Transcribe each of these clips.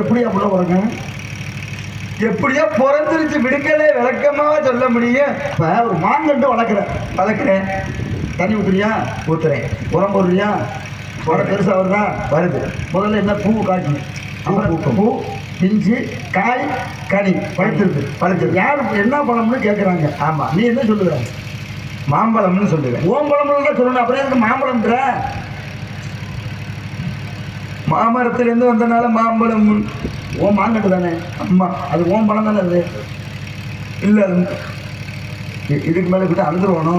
எப்படியா புள்ள பிறக்கும் எப்படியோ பிறந்துருச்சு விடுக்கலே விளக்கமாக சொல்ல முடியும். இப்போ ஒரு மாங்கன்று வளர்க்குறேன் வளர்க்குறேன். தண்ணி ஊற்றுறியா ஊத்துறேன். உரம் போடுறியா? உரம் பெருசாக வருதா? வருது. முதல்ல என்ன பூ காய்க்கும் அப்புறம். பூ பிஞ்சு காய் கனி பழுத்துருக்கு. பழுத்துருக்கு. யார் என்ன பழம்னு கேட்குறாங்க ஆமா. நீ என்ன சொல்லுவ? மாம்பழம்னு சொல்லுவேன். ஓம்பழம்னு தான் சொல்லணும். அப்புறம் எதுக்கு மாம்பழம்ன்ற? மாமரத்துலேருந்து வந்தனால மாம்பழம் ஓ மாங்கட்டு தானே? அம்மா அது ஓம்பழம் தானே அது? இல்லை இதுக்கு மேலே கிட்ட அழுதுருவானோ?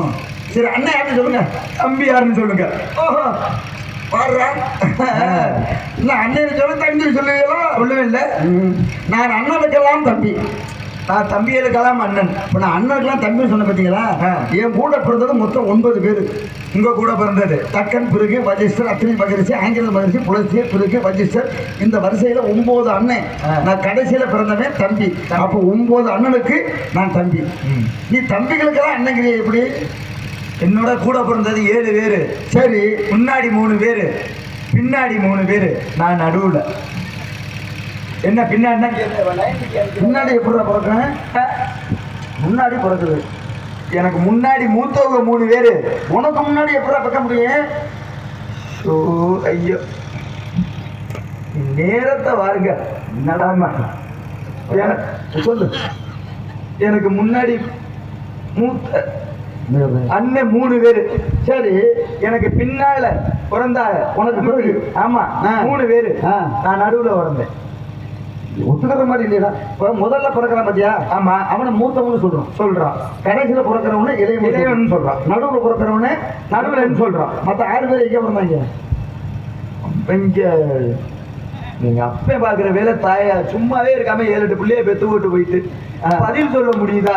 சரி அண்ணன் யாருன்னு சொல்லுங்க. தம்பி யாருன்னு சொல்லுங்க. ஓஹோ நான் அண்ணன் சொல்ல தம்பி சொல்லுவீங்களா சொல்லுவேன் இல்லை. நான் அண்ணனுக்கெல்லாம் தம்பி. நான் தம்பிகளுக்கெல்லாம் அண்ணன் இப்போ நான் அண்ணனுக்கெல்லாம் தம்பி சொன்ன பார்த்தீங்களா. என் கூட பிறந்தது மொத்தம் ஒன்பது பேர். உங்க கூட பிறந்தது. தக்கன் பிறகு வஜிஸ்டர் அத்திரி மகரிஷி ஆங்கில மகரிஷி புலசியர் பிறகு வஜிஸ்டர். இந்த வரிசையில் ஒன்பது அண்ணன். நான் கடைசியில் பிறந்தவன் தம்பி. அப்போ ஒன்பது அண்ணனுக்கு நான் தம்பி. நீ தம்பிகளுக்கெல்லாம் அண்ணங்கிறிய எப்படி? என்னோட கூட பிறந்தது ஏழு பேர். சரி. முன்னாடி மூணு பேர். பின்னாடி மூணு பேர். நான் நடுவில். என்ன பின்னாடினா முன்னாடி எப்படி பிறக்கேன் முன்னாடி பிறக்குது. எனக்கு முன்னாடி மூத்தவங்க மூணு பேர். உனக்கு முன்னாடி எப்படி பிறக்க முடியும்? ஸோ ஐயோ. நேரத்தை வாருங்க. என்னடாமா எனக்கு சொல்லு. எனக்கு முன்னாடி மூத்த அண்ணன் மூணு பேர். சரி எனக்கு பின்னால பிறந்தாங்க. உனக்கு பிறகு? ஆமா. மூணு பேர். நான் நடுவுல பிறந்தேன். ஒத்துக்கிற மாதிரி இல்லையா இப்போ முதல்ல பிறக்கிறான் பாத்தியா? ஆமா. அவனை மூத்தவனு சொல்றான் சொல்றான் கடைசியில் பிறக்கிறவனு இளையவன் இளையவன் சொல்றான். நடுவில் பிறக்கிறவனு நடுவுலன்னு சொல்றான். மற்ற ஆறு பேர் எங்கே பிறந்தாங்க? இங்க நீங்க அப்பே பாக்குற வேலை தாயா சும்மாவே இருக்காம ஏழு எட்டு பிள்ளைய பெத்து விட்டு போயிட்டு. பதில் சொல்ல முடியுதா?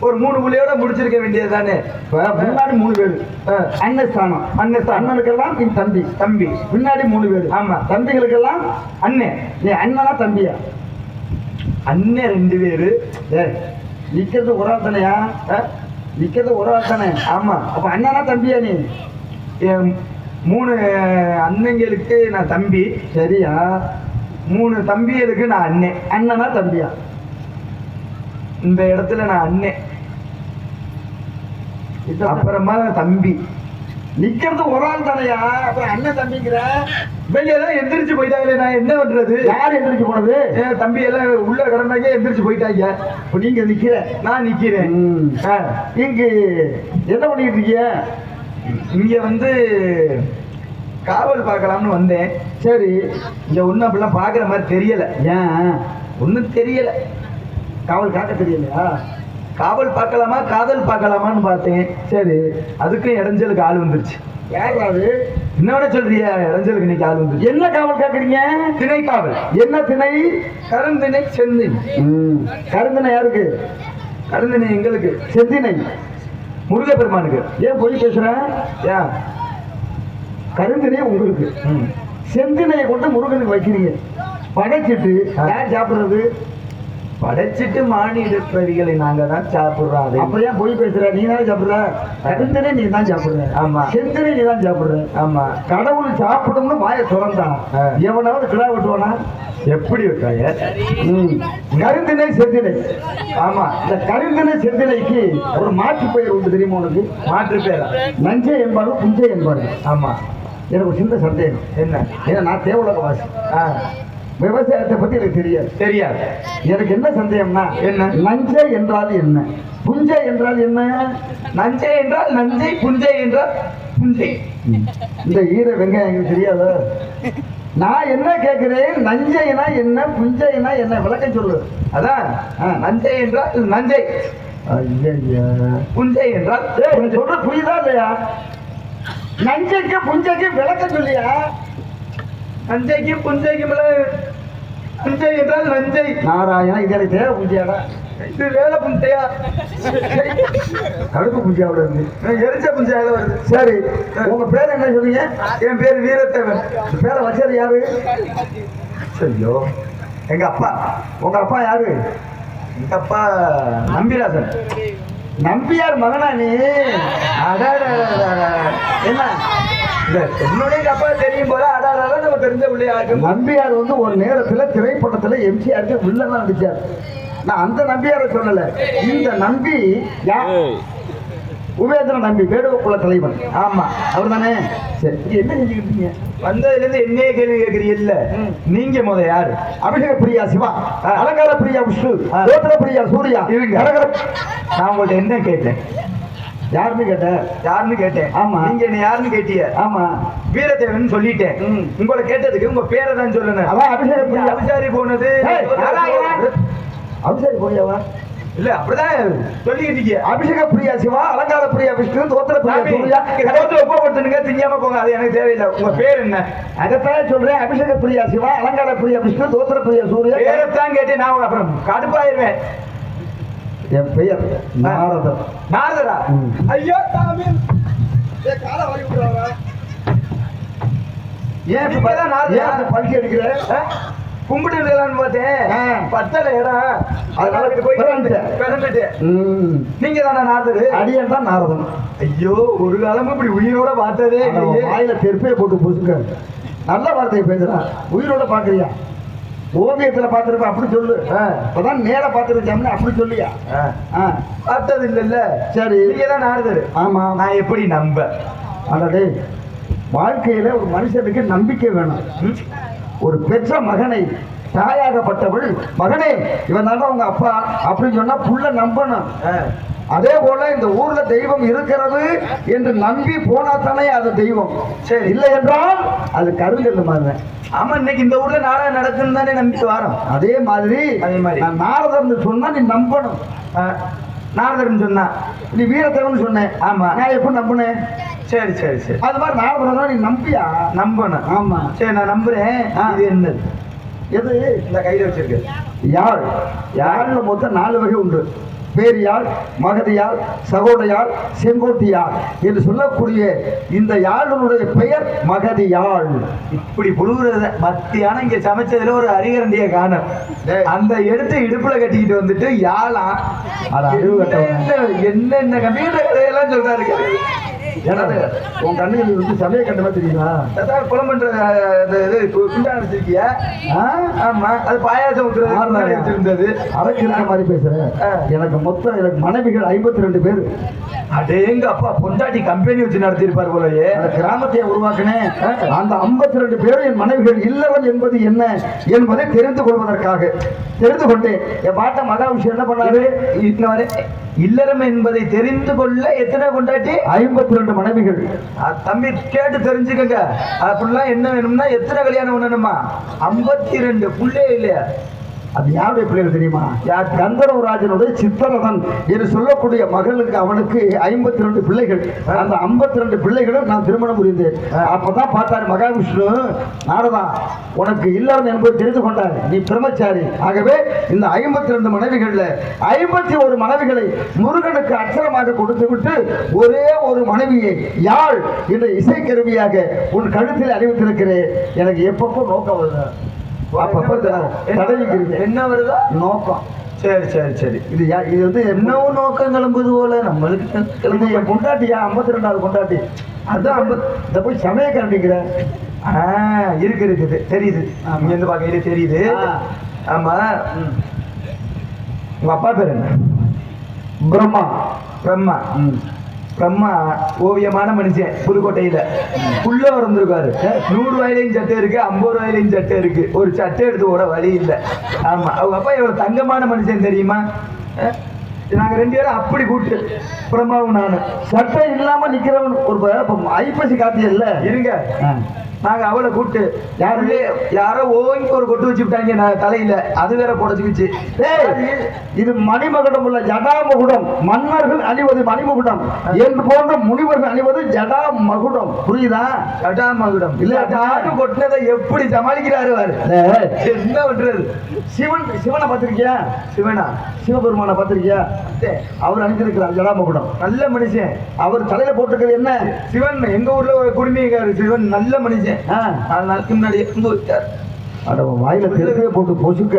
ஒரு மூணு பிள்ளையோட முடிச்சிருக்க வேண்டியது தானே முன்னாடி மூணு பேர். அண்ணன் ஸ்தானம். அண்ணன். அண்ணனுக்கெல்லாம் நீ தம்பி. தம்பி. பின்னாடி மூணு பேர். ஆமா. தம்பிகளுக்கெல்லாம் அண்ணன் நீ அண்ணனா தம்பியா? அண்ணன் ரெண்டு பேரு. நிக்கிறது ஒரு ஆள் தானையா? நிக்கிறது ஒரு ஆள் தானே? ஆமா. அப்ப அண்ணனா தம்பியா நீ? என் மூணு அண்ணங்களுக்கு நான் தம்பி. சரியா. மூணு தம்பிகளுக்கு நான் அண்ணன் அண்ணனா தம்பியா? இந்த இடத்துல நான் அண்ணன் அப்புறமா தம்பி. நிக்கிறது ஒரு ஆள் தானையா? அப்ப அண்ணன் தம்பிங்கிற? வெளியே தான் எந்திரிச்சு போயிட்டாங்களே நான் என்ன பண்றது? யார் எந்திரிச்சு போனது? தம்பி எல்லாம் உள்ள கடந்தாங்க எந்திரிச்சு போயிட்டாங்க. இப்ப நீங்க நிக்கிற. நான் நிக்கிறேன். இங்க என்ன பண்ணிட்டு இருக்கீங்க? இங்க வந்து காவல் பார்க்கலாம்னு வந்தேன். சரி. இங்க ஒன்றும் அப்படிலாம் பார்க்குற மாதிரி தெரியல. ஏன்? ஒன்றும் தெரியல. காவல் காக்க தெரியலையா? காவல் பார்க்கலாமா? காதல் பார்க்கலாமான்னு பார்த்தேன். சரி அதுக்கும் இடைஞ்சலுக்கு ஆள் வந்துருச்சு. யார் அது? என்னோட சொல்றியா இடைஞ்சலுக்கு இன்னைக்கு ஆள் வந்துருச்சு. என்ன காவல் காக்குறீங்க? திணை காவல். என்ன திணை? கருந்திணை செந்தின் கருந்தனை யாருக்கு? கருந்திணை எங்களுக்கு. செந்தினை முருகப்பெருமானுக்கு. ஏன் பொய் பேசுறேன் ஏன்? கருந்தினை உங்களுக்கு. செந்தினையை கொண்டு முருகனுக்கு வைக்கிறீங்க. படைச்சிட்டு யார் சாப்பிடுறது? படைச்சிட்டு மானிடப்பதிகளை நாங்க தான் சாப்பிடுறோம். அதை அப்ப ஏன் பொய் பேசுற. நீ தான் சாப்பிடுற? கருந்தினை நீ தான் சாப்பிடுற. ஆமா. செந்தினை நீ தான் சாப்பிடுற. ஆமா. கடவுள் சாப்பிடும்னு வாயை திறந்தா ஆ. எவனாவது கிடா வெட்டுவானா? எப்படி ம். கருந்தினை செந்தினை. ஆமா. இந்த கருந்தினை செந்தினைக்கு ஒரு மாற்று பெயர் உண்டு தெரியுமா உனக்கு? மாற்று பேரா நஞ்சை என்பாரு புஞ்சை என்பாரு ஆமா. எனக்கு ஒரு சின்ன சந்தேகம். என்ன? ஏன்னா நான் தேவலக வாசி. ஆ, விவசாயத்தை பத்தி எனக்கு தெரியாது. தெரியாது. எனக்கு என்ன சந்தேகம்னா என்ன? நஞ்சை என்றால் என்ன? புஞ்சை என்றால் என்ன? நஞ்சை என்றால் நஞ்சை புஞ்சை என்றால் புஞ்சை. இந்த ஈர வெங்காயம் எனக்கு தெரியாதா? நான் என்ன கேட்கிறேன்? நஞ்சைனா என்ன? புஞ்சைனா என்ன? விளக்கம் சொல்லு. அதான். நஞ்சை என்றால் நஞ்சை. புஞ்சை என்றால் சொல்ற புரியுதா இல்லையா? நஞ்சைக்கு புஞ்சைக்கு விளக்கம் சொல்லியா? நஞ்சைக்கு புஞ்சைக்கு புஞ்சை என்றால் நஞ்சை. நாராயணா இது எனக்கு தேவை புஞ்சியாடா. இது வேலை புஞ்சையா? கடுப்பு புஞ்சியாவோட இருந்து எரிச்ச புஞ்சையால வருது. சரி உங்க பேர் என்ன சொன்னீங்க? என் பேர் வீரத்தேவன். பேரை வச்சது யாரு? ஐயோ. எங்க அப்பா. உங்க அப்பா யாரு? எங்க அப்பா நம்பிராசன். நம்பியார் மகனா நீ? அடாடாடாடா. என்ன? என்னுடைய அப்பா தெரியும் போல அடாடாடா பிள்ளையா இருக்கும் நம்பியார் வந்து ஒரு நேரத்துல திரைப்படத்துல எம்ஜிஆருக்கு வில்லனா நடிச்சார். நான் அந்த நம்பியாரை சொல்லல. இந்த நம்பி யா- உபேந்திர நம்பி வேடுவ குல தலைவன். ஆமா அவர் தானே சரி இங்க என்ன செஞ்சுக்கிட்டு இருக்கீங்க வந்ததுல இருந்து என்னையே கேள்வி கேக்குறீங்கல்ல ம். நீங்க முத யாரு? அபிஷேக பிரியா சிவா. அலங்கார பிரியா விஷ்ணு ஆ. கோத்திர பிரியா சூர்யா. கரகர நான் உங்கள்ட்ட என்ன கேட்டேன்? யாருன்னு கேட்ட யாருன்னு கேட்டேன். ஆமா. நீங்க என்ன யாருன்னு கேட்டீங்க? ஆமா. வீரதேவன் சொல்லிட்டேன். உங்களை கேட்டதுக்கு உங்க பேரை தான் சொல்லணும். அதான் அபிஷேக அபிசாரி போனது. ஏய், அபிஷேக பிரியாவா இல்ல அப்படிதான் சொல்லிக்கிட்டு இருக்கீங்க. அபிஷேக பிரியா சிவா அலங்கார பிரியா விஷ்ணு தோத்திர பிரியா உப்பு போட்டுனுங்க திங்காம போங்க அது எனக்கு தேவையில்லை. உங்க பேர் என்ன? அதைத்தான் சொல்றேன். அபிஷேக பிரியா சிவா அலங்கார பிரியா விஷ்ணு தோத்திர பிரியா சூர்யா. பேரைத்தான் கேட்டு நான் அப்புறம் கடுப்பாயிருவேன். என் பெயர் நாரதர்? நாரதரா. ஐயோ சாமி. ஏன் இப்ப நீங்க தான் நாரதரா? ஏன் பல்கி அடிக்கிற? ஆ? கும்பிட்டு இருக்கலாம்னு பார்த்தேன். பத்தல இடம். அதனால போய் ம். நீங்க தானே நாரதரு? அடியன் தான் நாரதன். ஐயோ ஒரு காலமும் இப்படி உயிரோட பார்த்ததே வாயில தெருப்பே போட்டு புசுங்க. நல்ல வார்த்தையை பேசுறான் உயிரோட பாக்குறியா ஓவியத்துல பார்த்திருப்ப அப்படி சொல்லு. இப்பதான் நேர பார்த்திருக்காமனு அப்படி சொல்லியா? பார்த்தது இல்லைல்ல. சரி. நீங்க தான் நாரதரு. ஆமா. நான் எப்படி நம்ப? அடடே வாழ்க்கையில ஒரு மனுஷனுக்கு நம்பிக்கை வேணும்? ஒரு பெற்ற மகனை தாயாகப்பட்டவள் மகனே இவன் தானே உங்க அப்பா அப்படின்னு சொன்னா புள்ள நம்பணும். அதே போல இந்த ஊர்ல தெய்வம் இருக்கிறது என்று நம்பி போனா தானே அது தெய்வம். சரி. இல்லை என்றால் அது கருங்கல் மாதிரி ஆமா இன்னைக்கு இந்த ஊர்ல நாடகம் நடக்குன்னு தானே நம்பிட்டு வரோம். அதே மாதிரி அதே மாதிரி. நான் நாரதர்னு சொன்னா நீ நம்பணும். நாரதர்னு சொன்னா. நீ வீரத்தேவன் சொன்னேன். ஆமா. நான் எப்ப நம்பினேன் சரி சரி சரி. அது மாதிரி நாரதர் நீ நம்பியா? நம்பணும். ஆமா. சரி நான் நம்புறேன். இது என்னது? எது? இந்த கையில வச்சிருக்கு. யாழ் யாழ்ல மொத்தம் நாலு வகை உண்டு. பேரியாழ் மகதியாழ் சகோடையாழ் செங்கோட்டியாழ் என்று சொல்லக்கூடிய இந்த யாழினுடைய பெயர் மகதியாழ் இப்படி புழுகுறத மத்தியானம் இங்க சமைச்சதுல ஒரு அரிகரண்டிய காணும் டேய். அந்த எடுத்து இடுப்புல கட்டிக்கிட்டு வந்துட்டு யாழாம் அது அறிவு. என்ன என்னென்ன கம்ப்யூட்டர் கதையெல்லாம் சொல்றாரு என்னது? உன் கண்ணுக்கு வந்து சமய கண்டமா தெரியுமா அதான் இந்த இது குண்டா வச்சிருக்கிய? ஆமா அது பாயாசம். முன்னாடி வச்சிருந்தது அரக்கு மாதிரி பேசுறேன். எனக்கு மொத்தம் எனக்கு மனைவிகள் ஐம்பத்தி ரெண்டு பேர். அடேங்க அப்பா பொண்டாட்டி கம்பெனி வச்சு நடத்திருப்பார் போலயே. அந்த கிராமத்தை உருவாக்கினேன் அந்த 52 ரெண்டு பேரும் என் மனைவிகள் இல்லவன் என்பது என்ன என்பதை தெரிந்து கொள்வதற்காக தெரிந்து கொண்டேன். என் பாட்ட மகா விஷயம் என்ன பண்ணாரு? இல்லறம் என்பதை தெரிந்து கொள்ள எத்தனை பொண்டாட்டி? ஐம்பத்தி ரெண்டு மனைவிகள். தம்பி கேட்டு தெரிஞ்சுக்கங்க. அப்படிலாம் என்ன வேணும்னா எத்தனை கல்யாணம் ஒண்ணுமா ஐம்பத்தி ரெண்டு. புள்ளே இல்லையா? அது யாருடைய பிள்ளைகள் தெரியுமா? யார்? கந்தரவராஜனுடைய சித்தரதன் என்று சொல்லக்கூடிய மகளுக்கு அவனுக்கு ஐம்பத்தி ரெண்டு பிள்ளைகள். அந்த 52 ரெண்டு பிள்ளைகளும் நான் திருமணம் புரிந்தேன். அப்பதான் பார்த்தாரு மகாவிஷ்ணு நாரதா உனக்கு இல்லாத என்பது தெரிந்து கொண்டார் நீ பிரம்மச்சாரி. ஆகவே இந்த ஐம்பத்தி ரெண்டு மனைவிகள்ல ஐம்பத்தி ஒரு மனைவிகளை முருகனுக்கு அச்சரமாக கொடுத்து விட்டு ஒரே ஒரு மனைவியை யாழ் என்ற இசைக்கருவியாக உன் கழுத்தில் அறிவித்திருக்கிறேன். எனக்கு எப்பப்போ நோக்கம் வருது. அப்பப்போ தடவிக்கிறீங்க என்ன வருதா? நோக்கம். சரி சரி சரி. இது இது வந்து என்ன என்னவோ நோக்கம் கிளம்புது போல நம்மளுக்கு இது என் பொண்டாட்டியா ஐம்பத்தி ரெண்டாவது பொண்டாட்டி. அதான் ஐம்பத் இதை போய் சமய கண்டிக்கிற ஆ இருக்கு இருக்குது தெரியுது. இங்க இருந்து பார்க்கையில தெரியுது. ஆமா. உங்க அப்பா பேர் என்ன? பிரம்மா. பிரம்மா. பிரம்மா ஓவியமான மனுஷன் புதுக்கோட்டையில. உள்ள வந்திருக்காரு நூறு ரூபாயிலையும் சட்டை இருக்கு ஐம்பது ரூபாயிலையும் சட்டை இருக்கு. ஒரு சட்டை எடுத்து ஓட வழி இல்லை. ஆமா அவங்க அப்பா எவ்வளவு தங்கமான மனுஷன் தெரியுமா? நாங்க ரெண்டு பேரும் அப்படி கூட்டு பிரம்மாவும் நானு சட்டை இல்லாம நிக்கிறவன் ஒரு ஐப்பசி காத்திய இல்ல. இருங்க. நாங்க அவளை கூட்டு யாரு யாரோ ஓங்கி ஒரு கொட்டு வச்சு விட்டாங்க நான் தலையில. அது வேற புடச்சுக்கிச்சு இது மணிமகுடம் உள்ள ஜடாமகுடம். மன்னர்கள் அணிவது மணிமகுடம். என்று போன்ற முனிவர்கள் அணிவது ஜடா மகுடம் புரியுதா? கட்டாமகுடம் இல்ல இல்ல, டாட்டு கொட்டினதை எப்படி சமாளிக்கிறாரு என்ன பண்றது? சிவன் சிவனை பார்த்திருக்கியா? சிவனா? சிவபெருமானை பார்த்திருக்கியா? அவர் அணிந்திருக்கிறார் ஜடாமகுடம். நல்ல மனுஷன். அவர் தலையில போட்டிருக்கிறது என்ன? சிவன் எங்க ஊர்ல ஒரு குடிமைக்காரு சிவன் நல்ல மனுஷன். ஆ, நாலு நாளுக்கு முன்னாடி இருந்து வச்சார் அட உன் வாயில திருப்பிய போட்டு பொசுக்க.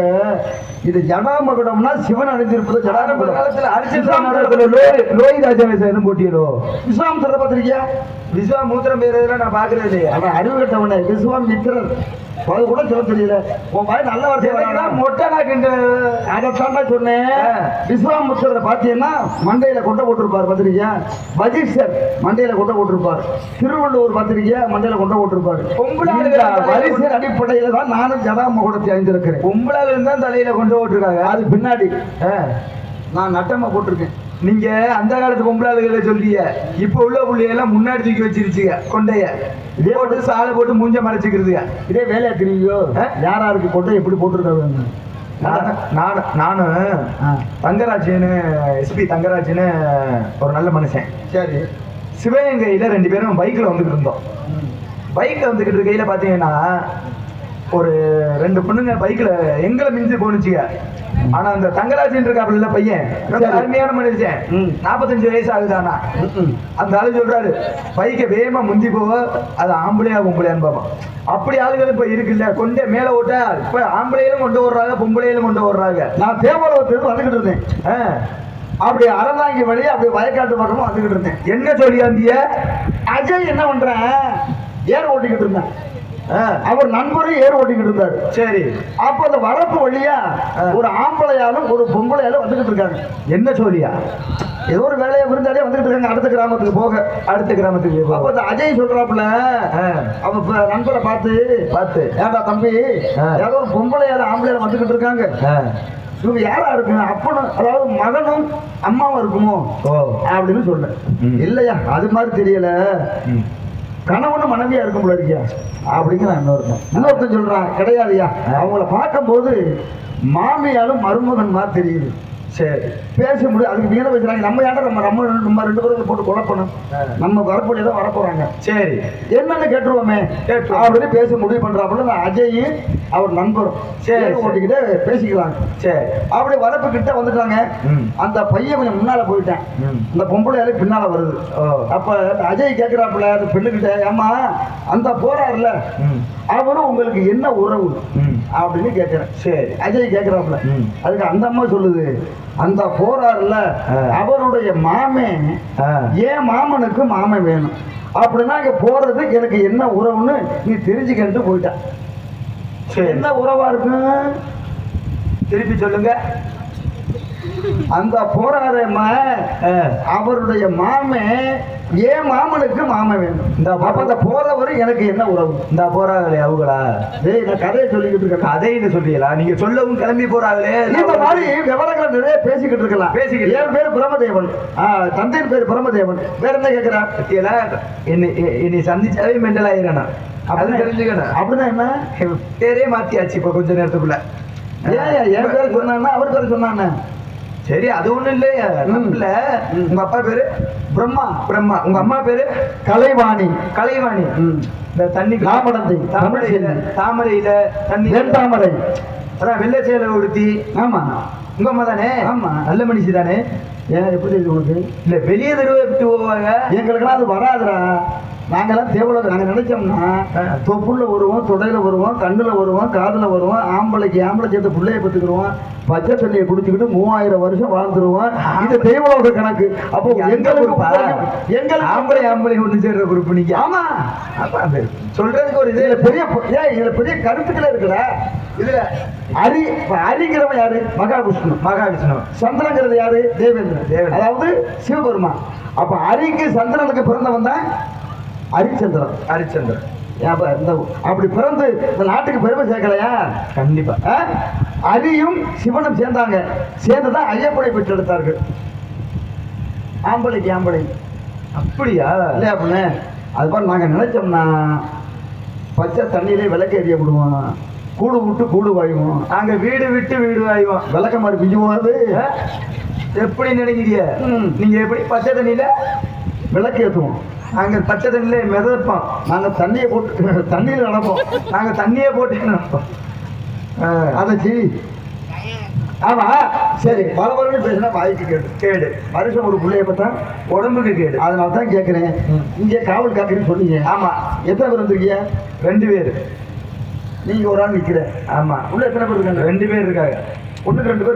இது ஜடாமகுடம்னா சிவன் அணிந்திருப்பது ஜடாமகுடம் காலத்துல அரிசிதான் நடத்துல லோய் ராஜாவை சேர்ந்து போட்டியதோ விஸ்வாமித்திர பத்திரிக்கையா விஸ்வா மூத்திரம் பேரதுல நான் பாக்குறது இல்லையா அவன் அறிவு கட்டவனே. விஸ்வாமித்திரன் அது கூட சொல்ல தெரியல உன் வாய் நல்ல வராதா? மொட்டை நாக்குன்ற? அதைத்தான் நான் சொன்னேன் ஆ. விஸ்வாமுத்திரரை பார்த்தீங்கன்னா மண்டையில கொட்டை போட்டிருப்பார் பார்த்திருக்கியா? வஜீஷர் மண்டையில கொட்டை போட்டிருப்பார். திருவள்ளுவர் பார்த்திருக்கியா? மண்டையில கொட்டை போட்டிருப்பார். வரிசையின் அடிப்படையில தான் நானும் ஜடா முகத்தை அணிந்திருக்கிறேன். பொம்பளால இருந்தா தலையில கொண்டு போட்டிருக்காங்க. அது பின்னாடி. நான் நட்டமா போட்டிருக்கேன். நீங்க அந்த காலத்து பொம்பளாளுகளை சொல்றீங்க. இப்ப உள்ள புள்ளையெல்லாம் முன்னாடி தூக்கி வச்சிருச்சுங்க கொண்டைய. இதே போட்டு சாலை போட்டு மூஞ்ச மறைச்சுக்கிறதுங்க இதே வேலையா தெரியுயோ ஆ? யாராருக்கு கொட்டை எப்படி போட்டிருக்காங்க? நானு- நானு நானும் ஆ. தங்கராஜ்னு எஸ்பி தங்கராஜ்னு ஒரு நல்ல மனுஷன். சரி. சிவகங்கையில ரெண்டு பேரும் பைக்ல வந்துகிட்டு இருந்தோம். பைக்ல வந்துகிட்டு இருக்கையில பாத்தீங்கன்னா ஒரு ரெண்டு பொண்ணுங்க பைக்ல எங்களை மிஞ்சி போனுச்சுங்க ஆனா அந்த தங்கராஜன் இருக்காப்புல பையன். ரொம்ப. அருமையான மனுஷன். நாற்பத்தஞ்சு வயசு ஆகுதானா. அந்த ஆளு சொல்றாரு பைக்கை வேகமா முந்தி போக அது ஆம்பளையா பொம்பளையான்னு பார்ப்போம் அப்படி ஆளுகள் இப்ப இருக்குல்ல கொண்டே மேல ஓட்ட இப்ப ஆம்பளையிலும் கொண்டு வர்றாங்க பொம்பளையிலும் கொண்டு வர்றாங்க நான் தேவலோகத்திலிருந்து வந்துகிட்டு இருந்தேன். அப்படி அறந்தாங்கி வழி அப்படி வயக்காட்டு பக்கமும் வந்துகிட்டு இருந்தேன். என்ன சொல்லியாந்திய அஜய் என்ன பண்றேன்? ஏர் ஓட்டிக்கிட்டு இருந்தேன்? அவர் நண்பரும் ஏர் ஓட்டிக்கிட்டு இருந்தாரு. சரி. அப்ப அந்த வரப்பு வழியா. ஒரு ஆம்பளையாலும் ஒரு பொம்பளையாலும் வந்துகிட்டு இருக்காங்க. என்ன சொல்லியா ஏதோ ஒரு வேலையை விருந்தாலே வந்துகிட்டு இருக்காங்க. அடுத்த கிராமத்துக்கு போக. அடுத்த கிராமத்துக்கு. அப்ப அந்த அஜய் சொல்றாப்புல அவன் நண்பரை பார்த்து பார்த்து. ஏண்டா தம்பி. ஏதோ ஒரு பொம்பளையால ஆம்பளையால வந்துகிட்டு இருக்காங்க. இவங்க யாரா இருக்குங்க அப்பனும் அதாவது மகனும் அம்மாவும் இருக்குமோ? அப்படின்னு சொன்னேன். இல்லையா? அது மாதிரி தெரியல. கணவனும் மனைவியா இருக்கும் போல இருக்கியா அப்படிங்கிற இன்னொருத்தன் இன்னொருத்தன் சொல்றான் கிடையாதுயா அவங்கள பார்க்கும்போது மாமியாலும் மருமகன் மாதிரி தெரியுது. சரி. பேச முடியும் அதுக்கு மீத வச்சுறாங்க. நம்ம ஏன்டா நம்ம நம்ம நம்ம ரெண்டு பேரும் போட்டு குழப்பணும். நம்ம வரப்போடியே தான் வரப்போறாங்க. சரி. என்னன்னு கேட்டுருவோமே? கேட்டுருவோம். அப்படின்னு பேச முடிவு பண்றாப்புல நான் அஜய் அவர் நண்பரும் சரி. ஓட்டிக்கிட்டு பேசிக்கலாங்க. சரி. அப்படி வரப்பு கிட்ட வந்துட்டாங்க. அந்த பையன் கொஞ்சம் முன்னால போயிட்டேன். ம். இந்த பொம்பளையாலே பின்னால வருது. அப்ப அஜய் கேக்குறாப்புல அந்த பெண்ணுகிட்ட ஏமா அந்த போறாருல அவரும் உங்களுக்கு என்ன உறவு? அப்படின்னு கேட்கிறேன் சரி. அஜய் கேக்குறாப்புல. ம். அதுக்கு அந்த அம்மா சொல்லுது அந்த போறாருல. அவருடைய மாமே ஏன் மாமனுக்கு மாமன் வேணும். அப்படின்னா இங்க போறது எனக்கு என்ன உறவுன்னு நீ தெரிஞ்சுக்கிட்டு போயிட்ட. சரி. என்ன உறவா இருக்கு? திருப்பி சொல்லுங்க. அந்த போறாரேம்மா ஆ, அவருடைய மாமே ஏன் மாமனுக்கு மாமன் வேணும்? இந்த அப்ப போறவரு எனக்கு என்ன உறவு? இந்த போறாங்களே அவங்களா? டேய் நான் கதையை சொல்லிக்கிட்டு இருக்கேன். கதைன்னு சொல்றீங்களா? நீங்க சொல்லவும் கிளம்பி போறாங்களே. இந்த மாதிரி விவரங்களை நிறைய பேசிக்கிட்டு இருக்கலாம். பேசிக்கிட்டு என் பேர் பிரமதேவன் தந்தையின் பேர் பிரமதேவன் வேற என்ன கேட்கிறா பத்தியலா என்னை என்னை சந்திச்சாவே மெண்டல் ஆயிரணும் அது தெரிஞ்சுக்கணும். அப்படின்னா என்ன? பேரே மாத்தியாச்சு இப்ப கொஞ்ச நேரத்துக்குள்ள. ஏன் என் பேர் சொன்னான்னா அவர் பேர் சொன்னானே சரி அது ஒண்ணும் இல்லையா. இல்ல. உங்க அப்பா பேரு? பிரம்மா பிரம்மா. உங்க அம்மா பேரு? கலைவாணி. கலைவாணி. இந்த தண்ணி நாமடந்தை, தாமரையில. தாமரையில தண்ணி வெண்தாமரை. அதான் வெள்ளை சேலை உடுத்தி. ஆமா. உங்க அம்மா தானே? ஆமா. நல்ல மனுஷி தானே. ஏன் எப்படி தெரியுது உனக்கு இல்ல வெளியே தெருவை எப்படி போவாங்க. எங்களுக்கெல்லாம் அது வராதுடா. நாங்கெல்லாம் தேவலோக நாங்கள் நினைச்சோம்னா. தொப்புள்ள வருவோம் தொடையில வருவோம் கண்ணுல வருவோம் காதுல வருவோம் ஆம்பளைக்கு ஆம்பளை சேர்த்து பிள்ளைய பெற்றுக்கிடுவோம். பச்சை தண்ணியை குடிச்சுக்கிட்டு மூவாயிரம் வருஷம் வாழ்ந்துருவோம். இது தெய்வலோக கணக்கு. அப்போ எங்க எங்களுக்கு? எங்களுக்கு ஆம்பளை ஆம்பளை ஒண்ணு சேர்ற குரூப் நீங்க. ஆமா. சொல்றதுக்கு ஒரு இது இதுல பெரிய ஏன் இதுல பெரிய கருத்துக்களே இருக்குடா இதுல அரி இப்ப அரிங்கிறவன் யாரு? மகாவிஷ்ணு. மகாவிஷ்ணு. சந்திரங்கிறது யாரு? தேவேந்திரன் தேவேந்திரன். அதாவது சிவபெருமான். அப்ப அரிக்கு சந்திரனுக்கு பிறந்தவன் தான் ஹரிச்சந்திரன் ஹரிச்சந்திரன். இந்த அப்படி பிறந்து இந்த நாட்டுக்கு பெருமை சேர்க்கலையா? கண்டிப்பா. ஆ? அரியும் சிவனும் சேர்ந்தாங்க. சேர்ந்து தான் ஐயப்பனை பெற்றெடுத்தார்கள். ஆம்பளைக்கு ஆம்பளை. அப்படியா? இல்லையா அப்படின்னு அது மாதிரி நாங்கள் நினைச்சோம்னா பச்சை தண்ணியிலே விளக்கு எரிய விடுவோம். கூடு விட்டு கூடு வாயுவோம். நாங்க வீடு விட்டு வீடு ஆய்வோம் விளக்க மாதிரி பிஞ்சுவோம் அது எப்படி நினைக்கிறீங்க? ம். நீங்க எப்படி பச்சை தண்ணியில விளக்கு ஏற்றுவோம் நாங்கள் பச்சை தண்ணியிலே மிதப்போம். நாங்கள் தண்ணியை போட்டு தண்ணியில் நடப்போம் நாங்கள் தண்ணியே போட்டு நடப்போம் அதை ஆமா சரி பல வருடம் பேசினா வாய்க்கு கேடு கேடு. வருஷம் ஒரு பிள்ளைய பார்த்தா உடம்புக்கு கேடு. அதனால தான் கேட்குறேன். இங்கே காவல் காக்கிறேன்னு சொன்னீங்க. ஆமா எத்தனை பேர் வந்திருக்கீங்க? ரெண்டு பேர். நீங்க ஒரு ஆள் நிற்கிற ஆமா உள்ள எத்தனை பேர் இருக்காங்க? ரெண்டு பேர் இருக்காங்க. ஒன்று ரெண்டு பேர்